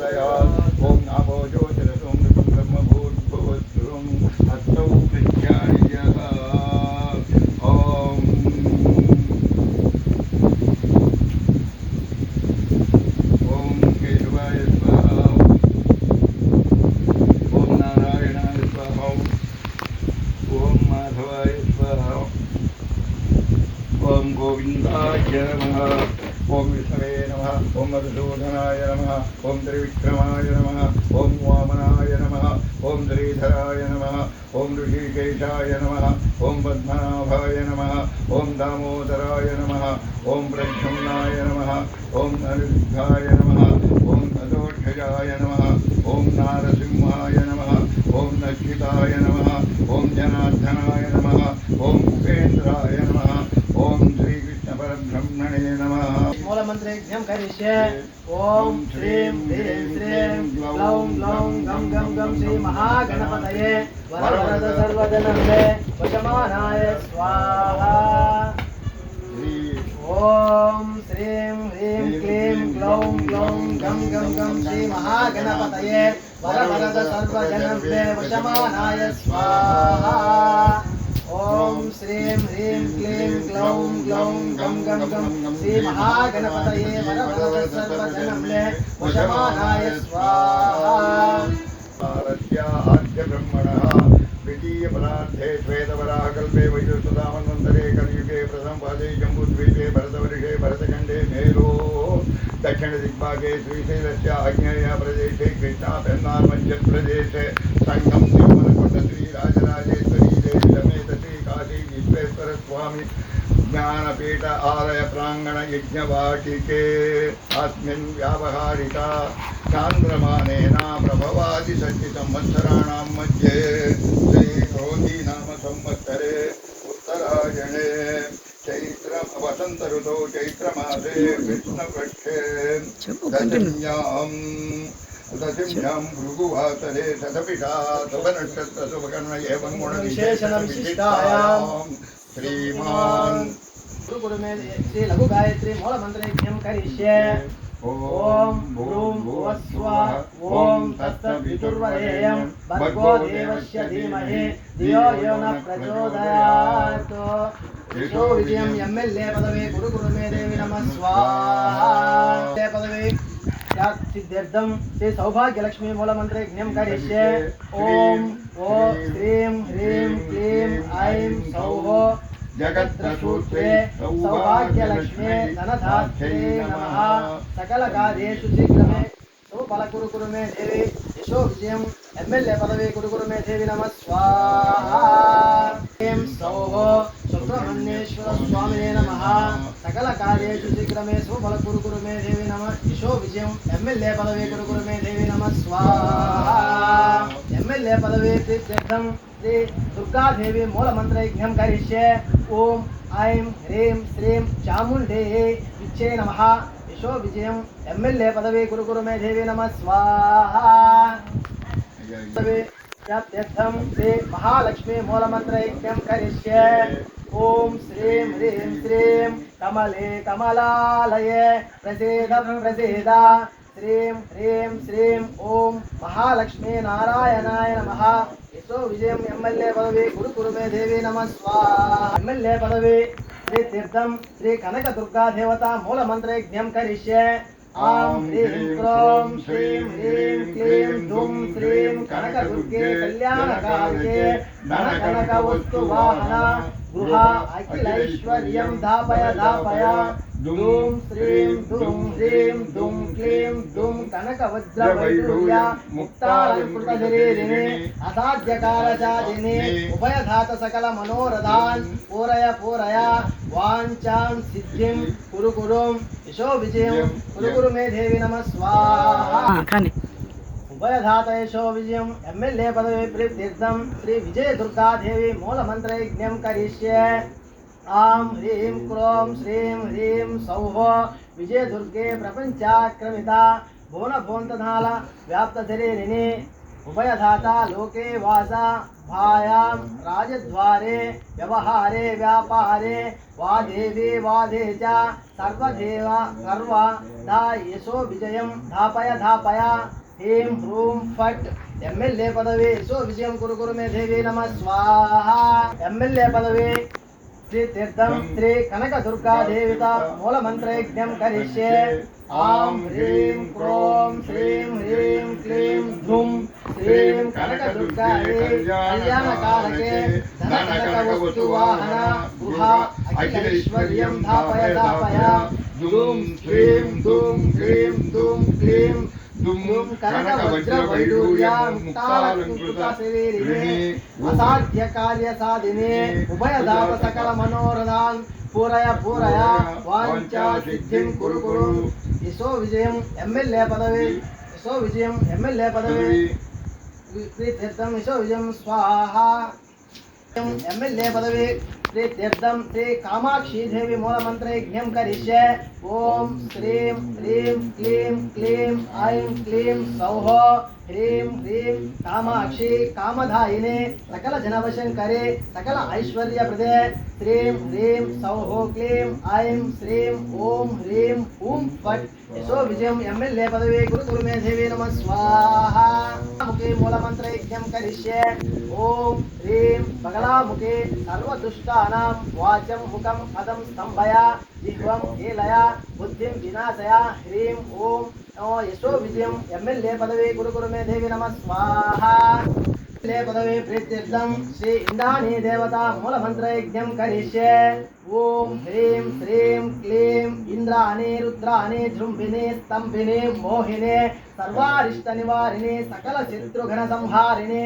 加油啊！श्रीधराय नमः ॐ ऋषिकेशाय नमः ॐ पद्मनाभाय नमः ॐ दामोदराय नमः ॐ प्रद्युम्नाय नमः ॐ अनिरुद्धाय नमः ॐ अदोक्षजाय नमः ॐ नारसिंहाय नमः ॐ नक्षिताय नमः ॐ जनार्दनाय नमः ॐ उपेन्द्राय नमः ॐ श्रीकृष्णपरब्रह्मणे नमः मूलमन्त्रयज्ञं करिष्ये ॐ श्रीं गं श्रीमहागणपतये वरवरद सर्वजनमे वशमानाय स्वाहा। ॐ श्रीं ह्रीं क्लीं ग्लौं ग्लौं गं गं गं श्रीमहागणपतये वरवरद सर्वजनमे वशमानाय स्वाहा। ॐ श्रीं ह्रीं क्लीं ग्लौं ग्लौं गं गं गं श्रीमहागणपतये वरवरद सर्वजनमे वशमानाय स्वाहा। आद्यब्रह्मणः द्वितीयपदार्थे श्वेतवराहकल्पे वैजुसुधामन्वन्तरे कलियुगे प्रथमपादे जम्बूद्वीपे भरतवर्षे भरतखण्डे मेरो दक्षिणदिग्भागे श्रीशैलस्य आग्नेय प्रदेशे कृष्णापेन्नार्मध्यप्रदेशे सङ्गं निर्मलकुण्डश्रीराजराजेश्वरी देवी समेत श्रीकाशी विश्वेश्वरस्वामी। ज्ञानपीठ आलय प्राङ्गण यज्ञवाटिके। अस्मिन् व्यावहारिका चान्द्रमानेन प्रभवादि संवत्सराणां मध्ये। श्रीरोधी नाम संवत्सरे उत्तरायणे। चैत्र वसन्त ऋतौ चैत्रमासे विष्णुपक्षे दशम्यां दशम्यां भृगुवासरे शतपिषा एवं श्रीमान् गुरुकुरुमे श्री लघु गायत्री मूलमन्त्रयज्ञं करिष्ये ॐ भ्रूं भुवस्वः ॐ तत्सवितुर्वरेयं भर्गो देवस्य धीमहि धियो यो न प्रचोदयात् यशो विजयं एम् एल् ए पदवी गुरुकुरुमे देवी नमः स्वाहा पदवी सिद्ध्यर्थं श्री सौभाग्यलक्ष्मी मूलमन्त्रयज्ञं करिष्ये। ॐ ओ श्रीं ह्रीं क्लीं ऐं सौः। जगद्रसूत्रे सौभाग्यलक्ष्मे धनधात्रे नमः। सकलकार्येषु शीघ्रमे सुफलकुरु कुरु मे देवी यशो विजयम् एम् एल् ए पदवी कुरु कुरु मे देवी नमः। स्वाहा। ऐं सौः। सुब्रह्मण्येश्वर स्वामिने नमः। सकलकार्येषु शीघ्रमे सुफलकुरु कुरु मे देवी नमः। यशो विजयम्। एम् एल् पदवी कुरु मे देवी नमः। स्वाहा। एम् एल् ए पदवी प्रीत्यर्थं श्री दुर्गादेवी मूलमन्त्रयज्ञं करिष्ये। ॐ ऐं ह्रीं श्रीं चामुण्डेये इच्छे नमः। यशो विजयम्। एम् एल् पदवी कुरु कुरु ప్రాప్త్యర్థం శ్రీ మహాలక్ష్మి మూలమంత్ర యజ్ఞం కరిష్యే ఓం శ్రీం హ్రీం శ్రీం కమలే కమలాలయే ప్రసేద ప్రసేద శ్రీం హ్రీం శ్రీం ఓం మహాలక్ష్మీ నారాయణాయ నమ యశో విజయం ఎమ్మెల్యే పదవి గురు కురుమే దేవి నమ ఎమ్మెల్యే పదవి శ్రీ తీర్థం శ్రీ కనక దుర్గా దేవత మూలమంత్రయజ్ఞం కరిష్యే आं ह्रीं क्रों, श्रीं ह्रीं क्लीं दुं श्रीं कनकदुर्गे कल्याणकार्ये धनकनकवस्तुवाहना गृह अखिलैश्वर्यं दापय दापय दुं श्रीं दुं ह्रीं दुं क्लीं दुं कनकवज्रवैडूर्य मुक्तालङ्कृतशरीरिणे असाध्यकालचारिणे उभयधात सकलमनोरथान् पूरय पूरय, वाञ्छां सिद्धिं कुरु कुरुं यशो विजयं कुरुकुरु मेधेवि नमः। स्वाहा। हाँ, खाने। उभयधातयशो विजयम् एम् एल् ए पदवी प्रीतिर्थं श्रीविजयदुर्गादेवी मूलमन्त्रयज्ञं करिष्ये। आं ह्रीं क्रों श्रीं ह्रीं सौः विजयदुर्गे प्रपञ्चाक्रमिता भुवनभुवन्तधाल व्याप्तशरीरिणी उभयधाता लोके वासा, भायां राजद्वारे, व्यवहारे, व्यापारे, वादेवे, वादे च सर्वदेव सर्व धा यशो विजयं धापय धापय, ह्रीं ह्रूं फट्। एम् पदवी यशो विजयं कुरु कुरु मे देवी नमः। स्वाहा। एम् पदवी శ్రీ తీర్థం శ్రీ కనక దుర్గా దేవిత మూల మంత్రయజ్ఞం కరిష్యే. ఆం హ్రీం క్రోం శ్రీం హ్రీం క్లీం ధుం శ్రీం కనక దుర్గాయే కళ్యాణ కారకే ధన కనక వస్తు వాహన గృహ అఖిలైశ్వర్యం ధాపయ ధాపయ ధూం శ్రీం ధూం హ్రీం ధూం క్లీం దుమ్ము కనక వజ్ర అసాధ్య కార్య సాధినే. ఉభయదావ సకల మనోరథాన్ పూరయ పూరయ వాంఛా సిద్ధిం కురు కురు ఇసో విజయం ఎమ్మెల్యే పదవి. ఇసో విజయం ఎమ్మెల్యే పదవి. ప్రీత్యర్థం ఇసో విజయం. స్వాహ. ఎమ్మెల్యే పదవి శ్రీ తీర్థం శ్రీ కామాక్షి దేవి మూల మంత్ర యజ్ఞం కరిష్యే ఓం శ్రీం హ్రీం క్లీం క్లీం ఐం క్లీం సౌహ ह्रीं ह्रीं कामाक्षी कामधायिने सकलजनवशङ्करे सकल ऐश्वर्यप्रदे श्रीं ह्रीं सौः क्लीं ऐं श्रीं ॐ ह्रीं ॐ फट्। यशो विजयम् एम् एल् ए पदवे गुरुकुरु मे देवी नमः। स्वाहा। मुखे मूलमन्त्रयज्ञं करिष्ये। ॐ ह्रीं बगलामुखे सर्वदुष्टानां वाचं मुखं पदं स्तम्भया। जिह्वं हेलया बुद्धिं विनाशया। ह्रीं ॐ వినాశయ యశో విజయం. ఎమ్మెల్యే పదవి గురుకురుమే దేవి నమ స్వాహ ఎమ్మెల్యే పదవి ప్రీత్యర్థం శ్రీ ఇందాని దేవత మూల మంత్ర కరిష్యే. ఓం హ్రీం శ్రీం క్లీం ఇంద్రాణి రుద్రాణి జృంభిని స్తంభిని మోహిని సర్వారిష్ట నివారిణి సకల శత్రుఘ్న సంహారిణి.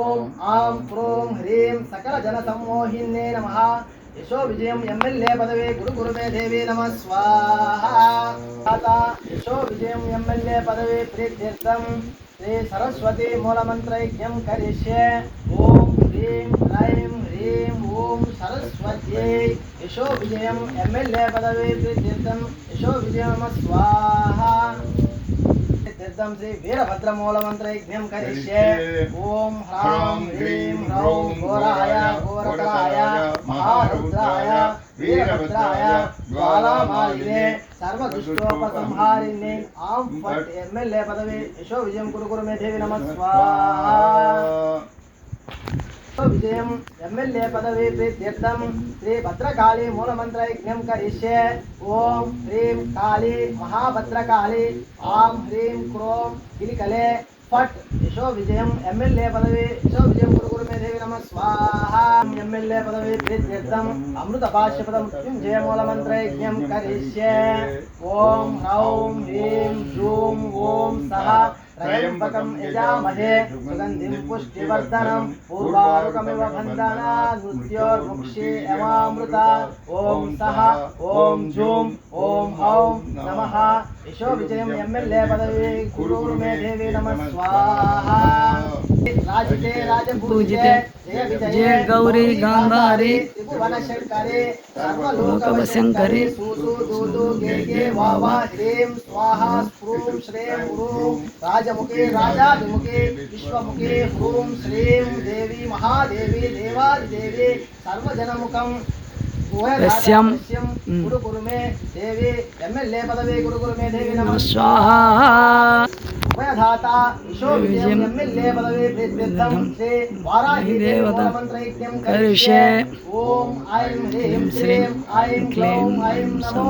ఓం ఆం క్రోం హ్రీం సకల జన సంమోహిన్నే నమః. యశో విజయం ఎమ్మెల్యే పదవి. గురు గురుమే దేవి నమ స్వాహ. యశో విజయం ఎమ్మెల్యే పదవి. ప్రీత్యర్థం శ్రీ సరస్వతి మూలమంత్రైక్యం కరిష్యే. ఓం హ్రీం హ్రైం హ్రీం ఓం సరస్వత్యై యశో విజయం ఎమ్మెల్యే పదవి. ప్రీత్యర్థం యశో విజయం నమ స్వాహ. తీర్థం శ్రీ వీరభద్ర మూలమంత్రైక్యం కరిష్యే ఓం హ్రాం హ్రీం హ్రౌం ఘోరాయ ఘోరకరాయ మహారుద్రాయ వీరభద్రాయ జ్వాలామాలినే సర్వదుష్టోపసంహారిణి ఆం ఫట్ ఎమ్మెల్యే పదవి యశో విజయం కురు కురు మేధేవి నమ స్వాహ విజయం ఎమ్మెల్యే పదవి ప్రీత్యర్థం శ్రీ భద్రకాళి మూలమంత్ర యజ్ఞం కరిష్యే ఓం హ్రీం కాళి మహాభద్రకాళి ఆం హ్రీం క్రోం గిరికలే ఫట్ యశో విజయం ఎమ్మెల్యే పదవి యశో విజయం గురుగురు గురు మేధేవి నమ స్వాహ ఎమ్మెల్యే పదవి ప్రీత్యర్థం అమృత భాష్యపదం మృత్యుంజయ మూలమంత్ర యజ్ఞం కరిష్యే ఓం హ్రౌం హ్రీం జూం ఓం సహ त्रयम्बकम् यजामहे सुगन्धिं पुष्टिवर्धनम् पूर्वारुकमिव बन्धनाद्योर्मुक्षे यमामृता ॐ सः ॐ जूं ॐ हौं नमः यशो विजयं एम् एल् ए पदवी गुरुर् देवी नमः स्वाहा राजिते राजपूजिते जय गौरी गांधारी त्रिभुवनशङ्करे सर्वलोकवशङ्करे सूसु दूतु गे गे वा वा ह्रीं स्वाहा स्फूं श्रीं गुरुं राज राजमुखे राजाभिमुखे विश्वमुखे ॐ श्रीं देवी महादेवी देवादिदेवी सर्वजनमुखं यस्यं स्वाहा करिष्ये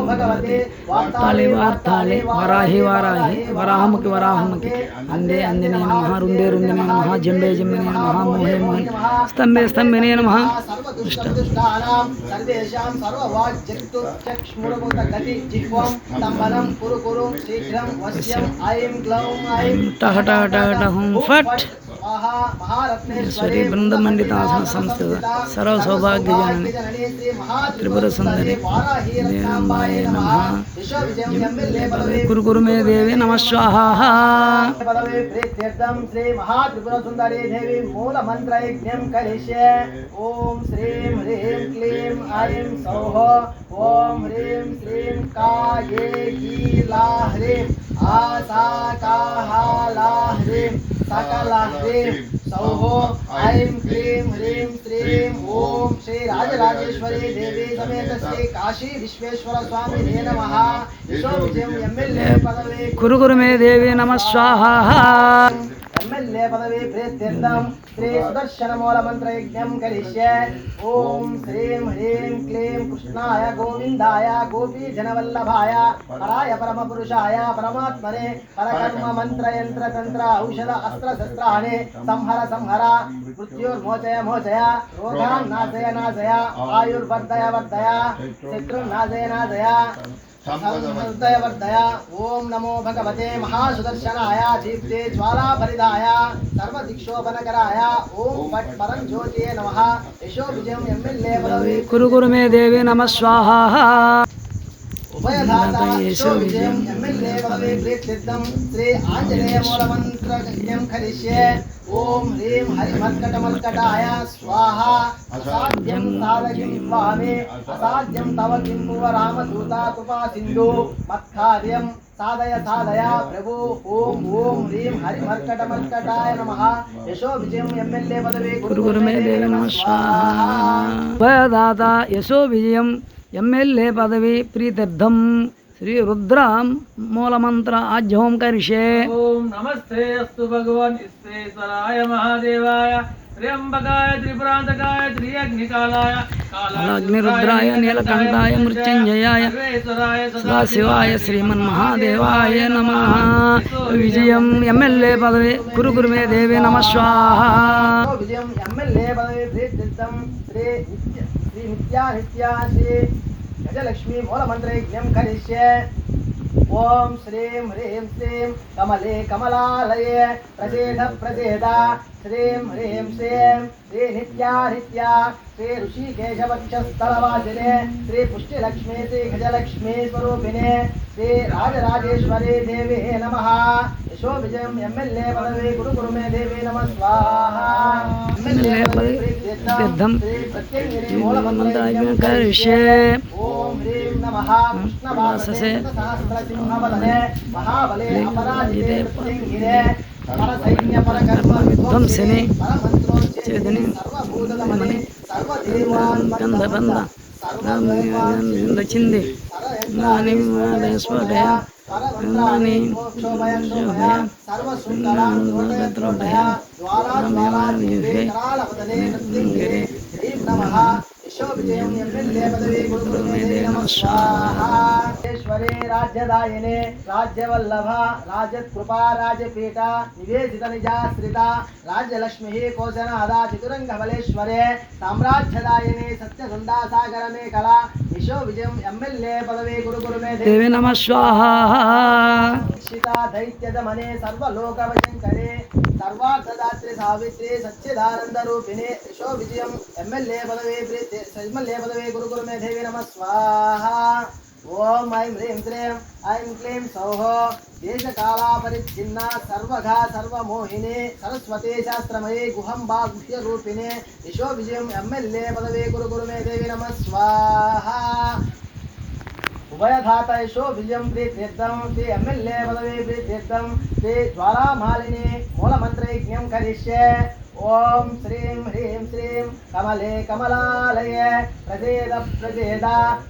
भगवते वराहमुखि वराहमुखि अन्धे अन्धने नमः रुन्दे रुन्दिने नमः जम्बे जम्बिने नमः मोहे मोहे स्तम्भे स्तम्भिने तेषां सर्ववाच्चक्षुरभूतगति जिह्वां तम्बलं कुरु कुरु शीघ्रं वश्यम् ऐं ग्लौं ऐं टः टः टः टः हुं फट् మోహే మోహే స్తంభే స్తంభినే నమ సర్వదుష్టదుష్టానాం సర్వేషాం సర్వవాగ్జక్తు చక్ష్మురముత గతి జిహ్వం స్తంభనం కురు కురు శీఘ్రం వశ్యం ఐం క్లౌం ఐం టహ టహ టహ టహ హుం ఫట్ స్వాహా మహారత్నేశ్వరి ఈశ్వరి బృందమండితాసన సంస్థిత సర్వ సౌభాగ్యజనని త్రిపుర సుందరి దేవంబాయ నమ కురు కురు మే దేవి నమ స్వాహా పదవి ప్రీత్యర్థం శ్రీ మహాత్రిపుర సుందరీ దేవి మూల మంత్ర యజ్ఞం కరిష్యే ఓం శ్రీం హ్రీం క్లీం ఐం సౌహ ఓం హ్రీం శ్రీం కాయే గీలా హ్రీం ఆసా కాహా లా హ్రీం సకల హ్రీం సౌహో ఐం హ్రీం హ్రీం శ్రీం ఓం శ్రీ రాజరాజేశ్వరి దేవి సమేత శ్రీ కాశీ విశ్వేశ్వర స్వామి నే నమ. విశ్వవిజయం ఎమ్మెల్యే పదవి. కురు మే దేవి నమ స్వాహ. ఎమ్మెల్యే పదవి ప్రీత్యర్థం శ్రీ సుదర్శన మూల మంత్ర యజ్ఞం కరిష్యే ఓం శ్రీం హ్రీం క్లీం కృష్ణాయ గోవిందాయ గోపీ జనవల్లభాయ పరాయ పరమ పురుషాయ పరమాత్మనే పరకర్మ మంత్ర యంత్ర తంత్ర ఔషధ అస్త్ర శస్త్రాణి సంహర సంహర మృత్యుర్మోచయ మోచయ రోగాన్ నాశయ నాశయ ఆయుర్వర్ధయ వర్ధయ శత్రుర్నాశయ నాశయ दया ओम नमो भगवते महासुदर्शनाय, दीप्ते ज्वालाभरिदाय सर्वदिक्षोभनकराय। ओम पट् नमः। यशो विजयं एम्मिल्ले कुरु कुरु मे देवी नमः स्वाहा। యశో విజయం శ్రీ ఆంజనేయ మూలమంత్ర కరిష్యే ఓం హ్రీం హరి మర్కట మర్కటాయ స్వాహ అసాధ్యం సాధకిం స్వామి అసాధ్యం తవ కిం భువ రామదూత కృపా సింధు మత్కార్యం సాధయ సాధయ ప్రభు ఓం ఓం హ్రీం హరి మర్కట మర్కటాయ నమః యశో విజయం ఎమ్మెల్యే పదవి గురు మే దేవి నమ స్వాహ యశో విజయం ಎಮ್ ಎಲ್ ಎ ಪದವಿ ಪ್ರೀತ್ಯರ್ಥಂ ಶ್ರೀ ರುದ್ರ ಮೂಲಮಂತ್ರ ಆಜ್ಯೋಂ ಕರಿಷೆ ಓಂ ನಮಸ್ತೆ ಅಸ್ತು ಭಗವಾನ್ ಇಸ್ತೇಶ್ವರಾಯ महादेवाय त्र्यंबकाय त्रिपुरांतकाय त्रियग्निकालाय कालाग्निरुद्राय नीलकण्ठाय मृत्युञ्जयाय सदाशिवाय श्रीमन्महादेवाय नमः विजयं एम् एल् ए पदवे कुरु कुरु मे देवे नमः स्वाहा विजयं एम् एल् पदवे श्री श्री नित्या नित्या श्री గజలక్ష్మీ మూలమంత్ర యజ్ఞం కరిష్యే. ఓం శ్రీం హ్రీం శ్రీం కమలే కమలాలయే. ప్రసేద ప్రసేద. ह्रीं ह्रीं श्रीं श्रीनित्या नित्या श्री श्रीऋषिकेशवक्षस्थलवासिने श्रीपुष्टिलक्ष्मी श्रीगजलक्ष्मीस्वरूपिणे श्रीराजराजेश्वरी देवी नमः। यशो विजयम् एम् एल् ए पदवी गुरु गुरु मे देवी नमः। स्वाहा। महाबले अपराजिते प्रत्यङ्गिरे परसैन्यपरकर्म அகம் சினே சேதனே மனே கந்த பந்த சிந்தி நானே ஸ்வபயா நானே சோபயா நானோபயா ராமேவாதியுகே गिरे ఈశ్వరే రాజ్యదాయనే రాజ్యవల్లభ రాజకృపా రాజపీఠ నివేదిత నిజాశ్రిత రాజ్యలక్ష్మి కోశనాదా చతురంగబలేశ్వరే సామ్రాజ్యదాయనే సత్యసందా సాగర మేఖల యశో విజయం ఎమ్మెల్యే పదవి గురు గురు మే దేవి నమ స్వాహ. దైత్యదమనే సర్వలోకవశంకరే సర్వార్థదాత్రి సావిత్రి సచ్చిదానంద రూపిణి యశో విజయం ఎమ్మెల్యే పదవి ఎమ్మెల్యే పదవి గురు గురు మే దేవి నమ స్వాహ. ओम ऐं ह्रीं श्रीं ऐं क्लीं सौः। देशकालापरिच्छिन्ना, सर्वघा सरस्वती शास्त्रमयी, गुहं यशो विजयम् एम् एल् ए पदवी, गुरु कुरु मे देवी नमः। स्वाहा। उभयधात यशो विजयं, प्रीत्यर्थं, ते एम् एल् ए पदवी, प्रीत्यर्थं, ते ज्वालामालिनी, मूलमन्त्रयज्ञं करिष्ये। ఓం శ్రీం హ్రీం శ్రీం కమలే కమలాలయే ప్రసేద ప్రసేద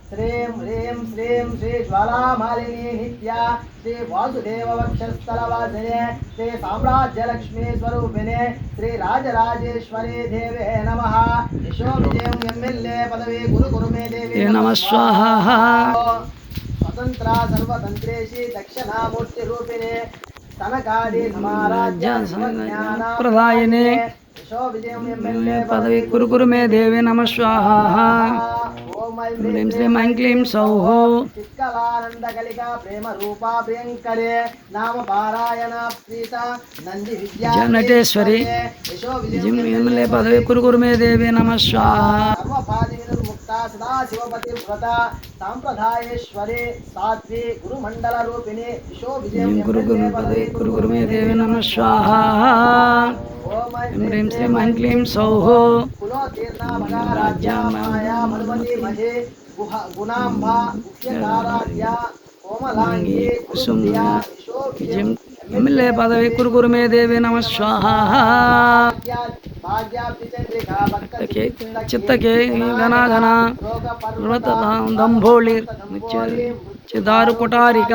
శ్రీం హ్రీం శ్రీం శ్రీ జ్వాలామాలిని నిత్య శ్రీ వాసుదేవ వక్షస్థలవాసినే శ్రీ సామ్రాజ్యలక్ష్మీ స్వరూపిణే శ్రీ రాజరాజేశ్వరి దేవే నమ. యశో విజయం ఎమ్మెల్యే పదవి గురు గురు మే దేవి నమ స్వాహ. స్వతంత్ర సర్వతంత్రేషి దక్షిణామూర్తి రూపిణే प्रधायने पदवी कुरकुर मे देवी नम स्वाहा కురు కురు మే దేవి నమ స్వాహ ఓం ఐం హ్రీం శ్రీం ఐం క్లీం సౌః చిత్కలానంద కలిక ప్రేమ రూపా ప్రియంకరే నామ పారాయణ ప్రీత నంది విద్యా జనటేశ్వరి. యశో విజయం విజయం ఎమ్మెల్యే పదవి కురు కురు మే దేవి నమ స్వాహ సర్వపాది వినుర్ముక్త సదా శివపతి వ్రత సాంప్రదాయేశ్వరి సాత్వి గురుమండల రూపిణి యశో విజయం హ్రీం గురు గురు పదవి కురు కురు మే దేవి నమ స్వాహ ఓం ఐం హ్రీం శ్రీం ఐం క్లీం సౌః तीर्णाभगाराज्या माया मधुमती भजे गुणाम्भा मुख्यकाराज्या कोमलाङ्गी कुसुन्द्या शोभ्यं मिले पदवी कुरकुर मे देवी नम स्वाहा చిత్తకే ఘనాఘన దంభోళి చిదారు కుటారిక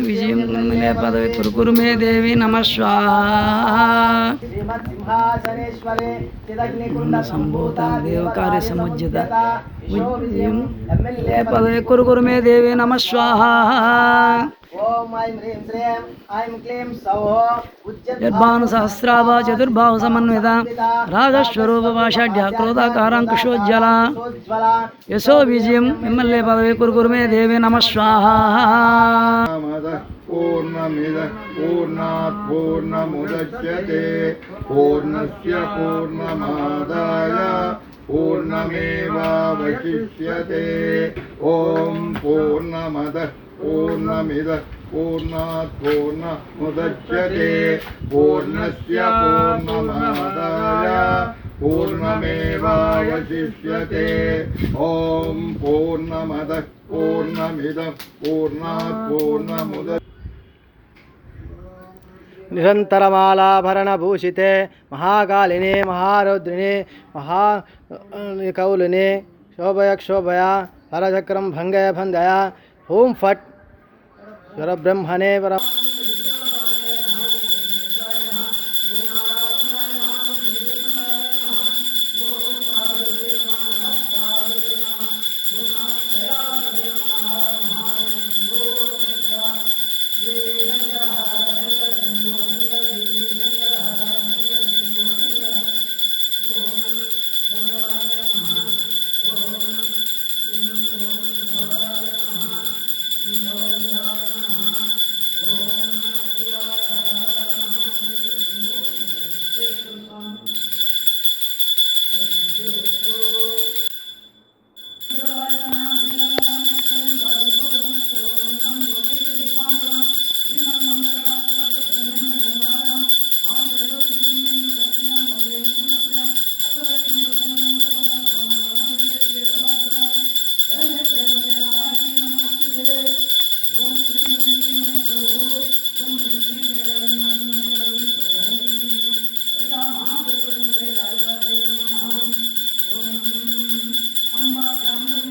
విజయం నందినే పదవి తురుకురు మే దేవి నమస్వాహ సంభూత దేవకార్య సముజ్జిత విజయం లే పదవి కురుకురు మే దేవి నమస్వాహ యద్భానుసహస్రావ చతుర్భావ సమన్విత రాజస్వరూపభాషాఢ్య క్రోధాకారాంకుశోజ్వల యశో విజయం మిమ్మల్ని పదవి కురుకురుమే దేవి నమ స్వాహ. पूर्णमिदः पूर्णात् पूर्णमुदच्यते पूर्णस्य पूर्णमादाय पूर्णमेवावशिष्यते ॐ पूर्णमदः पूर्णमिद पूर्णात् पूर्णमुदच्यते पूर्णस्य पूर्णमादाय पूर्णमेवावशिष्यते। ॐ पूर्णमदः पूर्णमिदः पूर्णात् पूर्णमुद निरन्तरमालाभरणभूषिते, महाकालिने, महारौद्रिणे, महा कौलिने शोभय क्षोभया हरचक्रं भङ्गय भङ्गया ॐ फट् स्वरब्रह्मणे परम्